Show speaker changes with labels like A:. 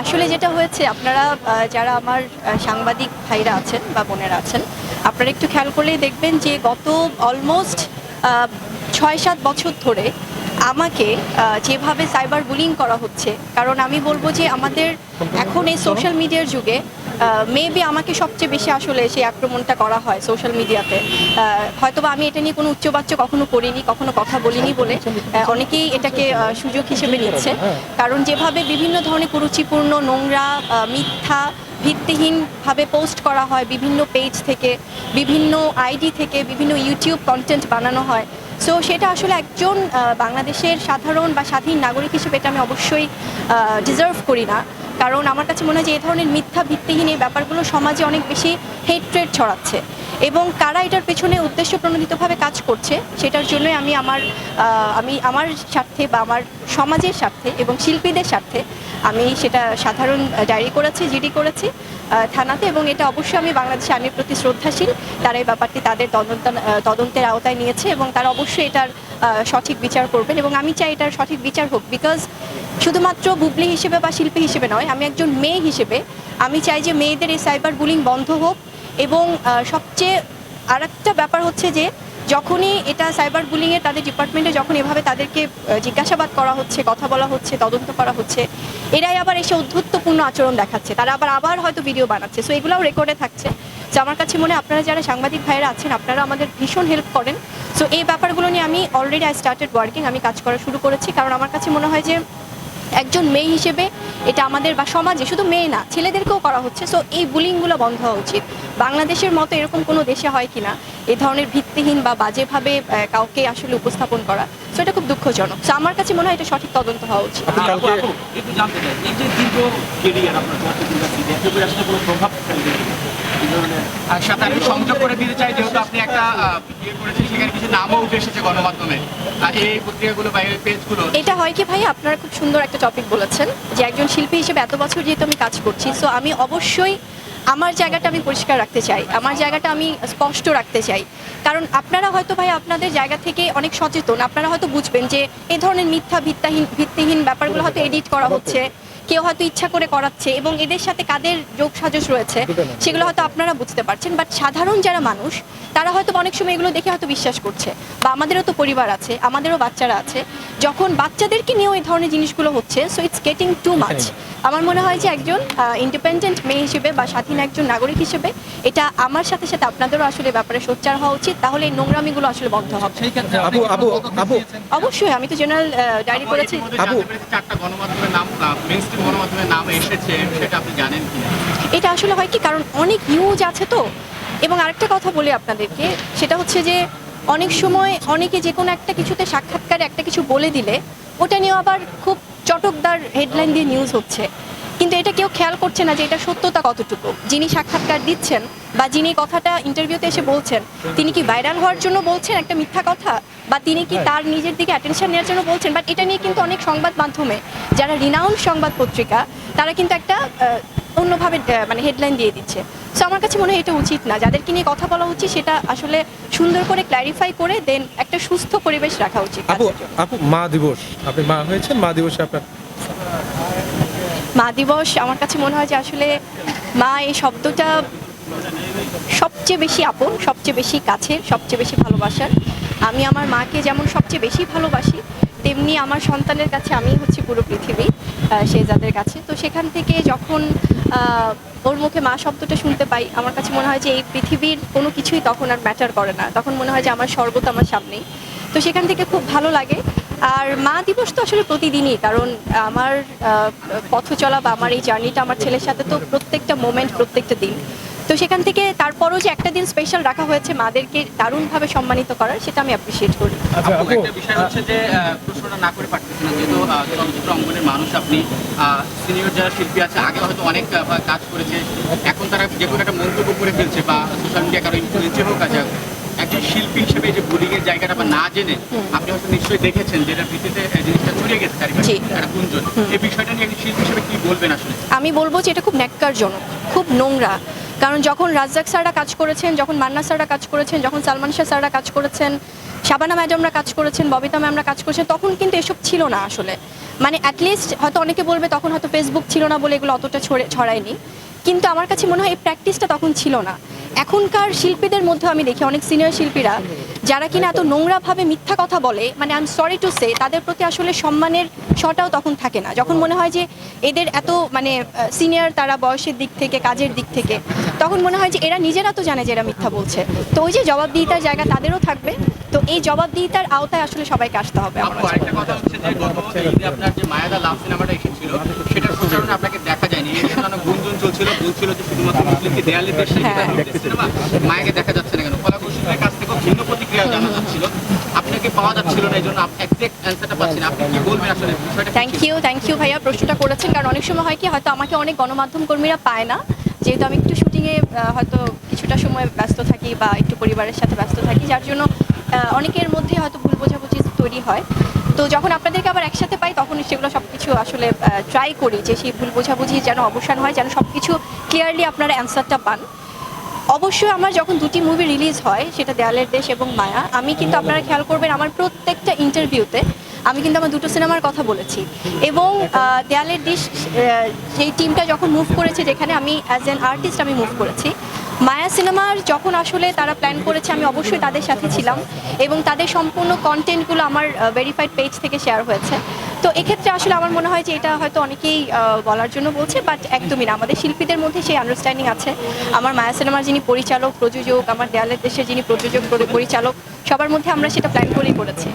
A: আসলে যেটা হয়েছে, আপনারা যারা আমার সাংবাদিক ভাইরা আছেন বা বোনেরা আছেন, আপনারা একটু খেয়াল করলেই দেখবেন যে গত অলমোস্ট ছয় সাত বছর ধরে আমাকে যেভাবে সাইবার বুলিং করা হচ্ছে, কারণ আমি বলব যে আমাদের এখন এই সোশ্যাল মিডিয়ার যুগে মেবি আমাকে সবচেয়ে বেশি আসলে সেই আক্রমণটা করা হয় সোশ্যাল মিডিয়াতে হয়তোবা আমি এটা নিয়ে কোনো উচ্চবাচ্য কখনো করিনি, কখনো কথা বলিনি বলে। অনেকেই এটাকে সুযোগ হিসেবে নিচ্ছে কারণ যেভাবে বিভিন্ন ধরনের কুরুচিপূর্ণ, নোংরা মিথ্যা, ভিত্তিহীনভাবে পোস্ট করা হয় বিভিন্ন পেজ থেকে, বিভিন্ন আইডি থেকে, বিভিন্ন ইউটিউব কন্টেন্ট বানানো হয়। সো সেটা আসলে একজন বাংলাদেশের সাধারণ বা স্বাধীন নাগরিক হিসেবে এটা আমি অবশ্যই ডিজার্ভ করি না। কারণ আমার কাছে মনে হয় যে এই ধরনের মিথ্যা ভিত্তিহীন এই ব্যাপারগুলো সমাজে অনেক বেশি হেট্রেট ছড়াচ্ছে। এবং কারা এটার পেছনে উদ্দেশ্য প্রণোদিতভাবে কাজ করছে, সেটার জন্যই আমি আমার আমি আমার স্বার্থে বা আমার সমাজের স্বার্থে এবং শিল্পীদের স্বার্থে আমি সেটা সাধারণ ডায়েরি করেছি, জিডি করেছি থানাতে এবং এটা অবশ্যই আমি বাংলাদেশের আইনের প্রতি শ্রদ্ধাশীল। তারা এই ব্যাপারটি তাদের তদন্ত, তদন্তের আওতায় নিয়েছে এবং তারা অবশ্যই এটার সঠিক বিচার করবেন এবং আমি চাই এটার সঠিক বিচার হোক বিকজ শুধুমাত্র বুবলি হিসেবে বা শিল্পী হিসেবে নয়, আমি একজন মেয়ে হিসেবে, আমি চাই যে মেয়েদের এই সাইবার বুলিং বন্ধ হোক এবং সবচেয়ে আরেকটা ব্যাপার হচ্ছে যে, যখনই এটা সাইবার বুলিংয়ে তাদের ডিপার্টমেন্টে যখন এভাবে তাদেরকে জিজ্ঞাসাবাদ করা হচ্ছে, কথা বলা হচ্ছে, তদন্ত করা হচ্ছে, এরাই আবার এসে উদ্ধত্তপূর্ণ আচরণ দেখাচ্ছে। তারা আবার আবার হয়তো ভিডিও বানাচ্ছে। সো এগুলোও রেকর্ডে থাকছে। যে আমার কাছে মনে আপনারা যারা সাংবাদিক ভাইয়েরা আছেন, আপনারা আমাদের ভীষণ হেল্প করেন। সো এই ব্যাপারগুলো নিয়ে আমি অলরেডি আই স্টার্টেড ওয়ার্কিং আমি কাজ করা শুরু করেছি। কারণ আমার কাছে মনে হয় যে একজন মেয়ে হিসেবে এটা আমাদের বা সমাজে শুধু মেয়ে না ছেলেদেরকেও করা হচ্ছে। সো এই বুলিংগুলো বন্ধ হওয়া উচিত। বাংলাদেশের মতো এরকম কোনো দেশে হয় কিনা এই ধরনের ভিত্তিহীন বা বাজেভাবে কাউকে আসলে উপস্থাপন করা সো এটা খুব দুঃখজনক। সো আমার কাছে মনে হয় এটা সঠিক তদন্ত হওয়া উচিত।
B: এই যে দীর্ঘ কেরিয়ার আপনার আসলে কোনো প্রভাব
C: সাথে সংযোগ করে দিতে চাই, যেহেতু আপনি একটা ইয়ে করেছেন, সেখানে কিছু নামও উঠে এসেছে গণমাধ্যমে।
A: এটা হয় কি ভাই, আপনারা খুব সুন্দর একটা টপিক বলেছেন, যে একজন শিল্পী হিসেবে এত বছর যেহেতু আমি কাজ করছি সো আমি অবশ্যই আমার জায়গাটা আমি পরিষ্কার রাখতে চাই, আমার জায়গাটা আমি স্পষ্ট রাখতে চাই। কারণ আপনারা হয়তো ভাই আপনাদের জায়গা থেকে অনেক সচেতন, আপনারা হয়তো বুঝবেন যে এই ধরনের মিথ্যা, ভিত্তাহীন, ভিত্তিহীন ব্যাপারগুলো হয়তো এডিট করা হচ্ছে। কেউ হয়তো ইচ্ছা করে করাচ্ছে এবং এদের সাথে কাদের যোগ সাজস রয়েছে সেগুলো হয়তো আপনারা বুঝতে পারছেন বাট সাধারণ যারা মানুষ তারা হয়তো অনেক সময় এগুলো দেখে হয়তো বিশ্বাস করছে। বা আমাদেরও তো পরিবার আছে আমাদেরও বাচ্চারা আছে যখন বাচ্চাদেরকে নিয়েও এই ধরনের জিনিসগুলো হচ্ছে so it's getting too much আমার মনে হয় যে একজন ইন্ডিপেন্ডেন্ট মেয়ে হিসেবে বা স্বাধীন একজন নাগরিক হিসেবে এটা আমার সাথে সাথে আপনাদেরও আসলে ব্যাপারে সোচ্চার হওয়া উচিত। তাহলে এই নোংরামিগুলো আসলে বন্ধ হবে।
D: আপু, আপু, আপু।
A: অবশ্যই আমি তো জেনারেল ডায়েরি করেছি।
D: আপু।
C: আপু চারটা গণমাধ্যমের নাম গণমাধ্যমের নাম এসেছে সেটা আপনি জানেন কি
A: এটা আসলে হয় কি কারণ অনেক নিউজ আছে তো। এবং আরেকটা কথা বলি আপনাদেরকে সেটা হচ্ছে যে অনেক সময় অনেকে যে কোনো একটা কিছুতে সাক্ষাৎকারে একটা কিছু বলে দিলে ওটা নিয়েও আবার খুব চটকদার হেডলাইন দিয়ে নিউজ হচ্ছে। কিন্তু এটা কেউ খেয়াল করছে না যে এটা সত্যতা কতটুকু। যিনি সাক্ষাৎকার দিচ্ছেন বা যিনি কথাটা ইন্টারভিউতে এসে বলছেন তিনি কি ভাইরাল হওয়ার জন্য বলছেন একটা মিথ্যা কথা? বা তিনি কি তার নিজের দিকে অ্যাটেনশন নেওয়ার জন্য বলছেন? বাট এটা নিয়ে কিন্তু অনেক সংবাদ মাধ্যমে যারা রিনাউন্ড সংবাদ পত্রিকা তারা কিন্তু একটা অন্যভাবে মানে হেডলাইন দিয়ে দিচ্ছে। সো আমার কাছে মনে হয় এটা উচিত না। যাদেরকে নিয়ে কথা বলা উচিত সেটা আসলে সুন্দর করে ক্ল্যারিফাই করে দেন একটা সুস্থ পরিবেশ রাখা উচিত
D: আপু আপু মা দিবস। আপনি মা হয়েছেন মা দিবসে আপনার
A: মা দিবস আমার কাছে মনে হয় যে আসলে মা এই শব্দটা সবচেয়ে বেশি আপন সবচেয়ে বেশি কাছের সবচেয়ে বেশি ভালোবাসার। আমি আমার মাকে যেমন সবচেয়ে বেশি ভালোবাসি তেমনি আমার সন্তানের কাছে আমি হচ্ছে পুরো পৃথিবী সে যাদের কাছে। তো সেখান থেকে যখন ওর মুখে মা শব্দটা শুনতে পাই, আমার কাছে মনে হয় যে এই পৃথিবীর কোনো কিছুই তখন আর ম্যাটার করে না। তখন মনে হয় যে আমার স্বর্গত আমার সামনেই। তো সেখান থেকে খুব ভালো লাগে। আর মা দিবস তো আসলে প্রতিদিনই, কারণ আমার পথ চলা বা আমার এই জার্নিটা আমার ছেলের সাথে তো প্রত্যেকটা মোমেন্ট প্রত্যেকটা দিন। তো সেখান থেকে তারপরও যে একটা দিন স্পেশাল রাখা হয়েছে মাদেরকে দারুণভাবে সম্মানিত করার সেটা আমি অ্যাপ্রিসিয়েট করি।
D: আচ্ছা
C: একটা বিষয় হচ্ছে যে আহ, প্রশ্নটা না করে পারতেছি না যেহেতু চলচ্চিত্র অঙ্গনের মানুষ আপনি সিনিয়র যারা শিল্পী আছে আগে হয়তো অনেক কাজ করেছে এখন তারা যে কোনো একটা মন্তব্য করে ফেলছে বা সোশ্যাল মিডিয়া কারও ইনফ্লুয়েন্সে হোক আছে একজন শিল্পী হিসেবে এই যে বুলিং এর জায়গাটা বা না জেনে আপনি হয়তো নিশ্চয়ই দেখেছেন যেটার ভিত্তিতে জিনিসটা ছড়িয়ে গেছে চারিপাশে একটা গুঞ্জন। এই বিষয়টা নিয়ে শিল্পী হিসেবে কি বলবেন আসলে?
A: আমি বলব যে এটা খুব ন্যাক্কারজনক খুব নোংরা। কারণ যখন রাজ্জাক স্যাররা কাজ করেছেন যখন মান্না স্যাররা কাজ করেছেন যখন সালমান শাহ স্যাররা কাজ করেছেন শাবানা ম্যাডামরা কাজ করেছেন ববিতা ম্যামরা কাজ করেছেন তখন কিন্তু এসব ছিল না আসলে। মানে অ্যাটলিস্ট হয়তো অনেকে বলবে তখন হয়তো ফেসবুক ছিল না বলে এগুলো অতটা ছড়ে ছড়ায়নি। কিন্তু আমার কাছে মনে হয় এই প্র্যাকটিসটা তখন ছিল না। এখনকার শিল্পীদের মধ্যে আমি দেখি, অনেক সিনিয়র শিল্পীরা, যারা কিনা এত নোংরাভাবে মিথ্যা কথা বলে মানে I am sorry to say তাদের প্রতি আসলে সম্মানের শটাও তখন থাকে না। যখন মনে হয় যে এদের এত মানে সিনিয়র তারা বয়সের দিক থেকে, কাজের দিক থেকে, তখন মনে হয় যে এরা নিজেরা তো জানে যে এরা মিথ্যা বলছে। তো ওই যে জবাবদিহিতার জায়গা তাদেরও থাকবে। তো এই জবাবদিহিতার আওতায় আসলে সবাইকে আসতে হবে
C: গত আপনার যে মায়াদা লাভ সিনেমাটা এসেছিল সেটার প্রচারণে আপনাকে দেখা যায়নি এর জন্য অনেক গুঞ্জন চলছিল বলছিল যে শুধুমাত্র মুসলিমকে দেয়ালে দেশে। সিনেমা মায়াকে দেখা যাচ্ছে না কেন? কলাকুশলীদের কাছ থেকেও ভিন্ন প্রতিক্রিয়া জানা যাচ্ছিল। আপনাকে পাওয়া যাচ্ছিল না এই জন্য এক্সাক্ট অ্যান্সারটা পাচ্ছি না। আপনি কি বলবেন আসলে বিষয়টা
A: থ্যাংক ইউ থ্যাংক ইউ ভাইয়া প্রশ্নটা করেছেন। কারণ অনেক সময় হয় কি হয়তো আমাকে অনেক গণমাধ্যম কর্মীরা পায় না। যেহেতু আমি একটু শুটিংয়ে হয়তো কিছুটা সময় ব্যস্ত থাকি বা একটু পরিবারের সাথে ব্যস্ত থাকি যার জন্য অনেকের মধ্যে হয়তো ভুল বোঝাবুঝি তৈরি হয়। তো যখন আপনাদেরকে আবার একসাথে পাই তখন সেগুলো সব কিছু আসলে ট্রাই করি যে সেই ভুল বোঝাবুঝি যেন অবসান হয়, যেন সব কিছু ক্লিয়ারলি আপনারা অ্যান্সারটা পান। অবশ্যই আমার যখন দুটি মুভি রিলিজ হয়, সেটা দেয়ালের দেশ এবং মায়া, আমি কিন্তু আপনারা খেয়াল করবেন আমার প্রত্যেকটা ইন্টারভিউতে আমি কিন্তু আমার দুটো সিনেমার কথা বলেছি। এবং দেয়ালের দেশ সেই টিমটা যখন মুভ করেছে, যেখানে আমি অ্যাজ অ্যান আর্টিস্ট আমি মুভ করেছি মায়া সিনেমার যখন আসলে তারা প্ল্যান করেছে, আমি অবশ্যই তাদের সাথে ছিলাম এবং তাদের সম্পূর্ণ কন্টেন্টগুলো আমার ভেরিফাইড পেজ থেকে শেয়ার হয়েছে। তো এক্ষেত্রে আসলে আমার মনে হয় যে এটা হয়তো অনেকেই বলার জন্য বলছে বাট একদমই না। আমাদের শিল্পীদের মধ্যে সেই আন্ডারস্ট্যান্ডিং আছে। আমার মায়া সিনেমার যিনি পরিচালক, প্রযোজক, আমার দেয়ালের দেশের যিনি প্রযোজক, পরিচালক, সবার মধ্যে আমরা সেটা প্ল্যান করেই করেছি।